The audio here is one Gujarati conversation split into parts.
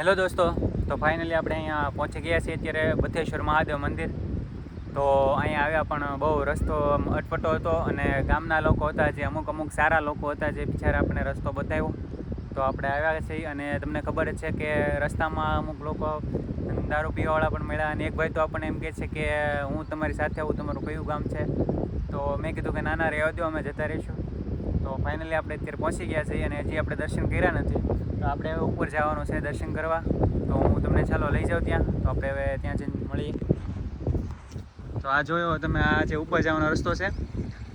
હેલો દોસ્તો, તો ફાઇનલી આપણે અહીંયા પહોંચી ગયા છીએ અત્યારે બથેશ્વર મહાદેવ મંદિર. તો અહીંયા આવ્યા પણ બહુ રસ્તો અટપટો હતો અને ગામના લોકો હતા જે અમુક અમુક સારા લોકો હતા જે બિચારા આપણે રસ્તો બતાવ્યો. તો આપણે આવ્યા છીએ અને તમને ખબર જ છે કે રસ્તામાં અમુક લોકો દારૂ પીવાવાળા પણ મળ્યા અને એક ભાઈ તો આપણને એમ કહે છે કે હું તમારી સાથે આવું, તમારું કયું ગામ છે? તો મેં કીધું કે, નાના, રહેવા દો અમે જતા રહીશું. તો ફાઇનલી આપણે અત્યારે પહોંચી ગયા છીએ અને હજી આપણે દર્શન કર્યા નથી. તો આપણે હવે ઉપર જવાનું છે દર્શન કરવા. તો હું તમને ચાલો લઈ જાઉં ત્યાં. તો આપણે હવે ત્યાં જઈને મળીએ. તો આ જોયો તમે, આ જે ઉપર જવાનો રસ્તો છે,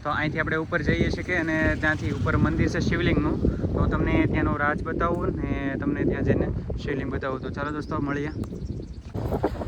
તો અહીંથી આપણે ઉપર જઈએ શકીએ અને ત્યાંથી ઉપર મંદિર છે શિવલિંગનું. તો તમને ત્યાંનો રાજ બતાવું ને તમને ત્યાં જઈને શિવલિંગ બતાવું. તો ચાલો દોસ્તો, મળીએ.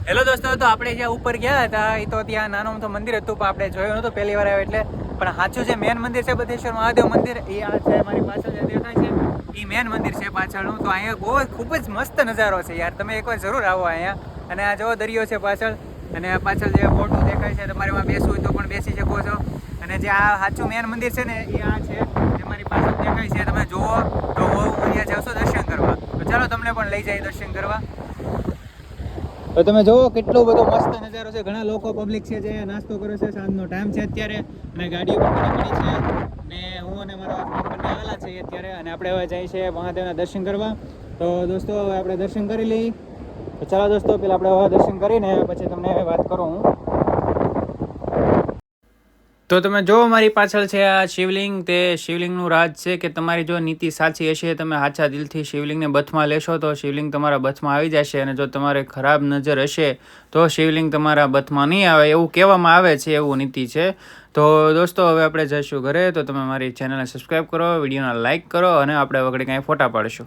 હેલો દોસ્તો, તો આપણે જ્યાં ઉપર ગયા હતા એ તો ત્યાં નાનું તો મંદિર હતું, પણ આપણે જોયું નહોતું પહેલી વાર આવ્યો એટલે. પણ સાચું જે મેન મંદિર છે, બધેશ્વર મહાદેવ મંદિર એ આ છે મારી પાછળ જે દેખાય છે એ મેન મંદિર છે પાછળનું. તો અહીંયા બહુ ખૂબ જ મસ્ત નજારો છે યાર. તમે એકવાર જરૂર આવો અહીંયા. અને આ જો દરિયો છે પાછળ. અને પાછળ જે મોટું દેખાય છે, તમારે એમાં બેસવું હોય તો પણ બેસી શકો છો. અને જે આ સાચું મેન મંદિર છે ને એ આ છે, જે મારી પાછળ દેખાય છે. તમે જુઓ, તો અહીંયા જશો દર્શન કરવા. તો ચાલો તમને પણ લઈ જાય દર્શન કરવા. તો તમે જુઓ, કેટલો બધો મસ્ત નજારો છે. ઘણા લોકો પબ્લિક છે જે નાસ્તો કરે છે. સાંજનો ટાઈમ છે અત્યારે. અને ગાડીઓ પણ ઘણી છે. ને હું અને મારા બંને આવેલા છે અત્યારે. અને આપણે હવે જઈએ છીએ મહાદેવના દર્શન કરવા. તો દોસ્તો, હવે આપણે દર્શન કરી લઈએ. તો ચાલો દોસ્તો, પેલા આપણે હવે દર્શન કરીને પછી તમને વાત કરું હું. તો તમે જો મારી પાછળ છે આ શિવલિંગ, તે શિવલિંગનું રાજ છે કે તમારી જો નીતિ સાચી હશે, તમે સાચા દિલથી શિવલિંગને બથમાં લેશો, તો શિવલિંગ તમારા બથમાં આવી જશે અને જો તમારે ખરાબ નજર હશે, તો શિવલિંગ તમારા બથમાં નહીં આવે એવું કહેવામાં આવે છે એવું નીતિ છે. તો દોસ્તો, હવે આપણે જઈશું ઘરે, તો તમે મારી ચેનલને સબસ્ક્રાઈબ કરો, વિડીયોને લાઇક કરો અને આપણે વગડે કાંઈ ફોટા પાડીશું.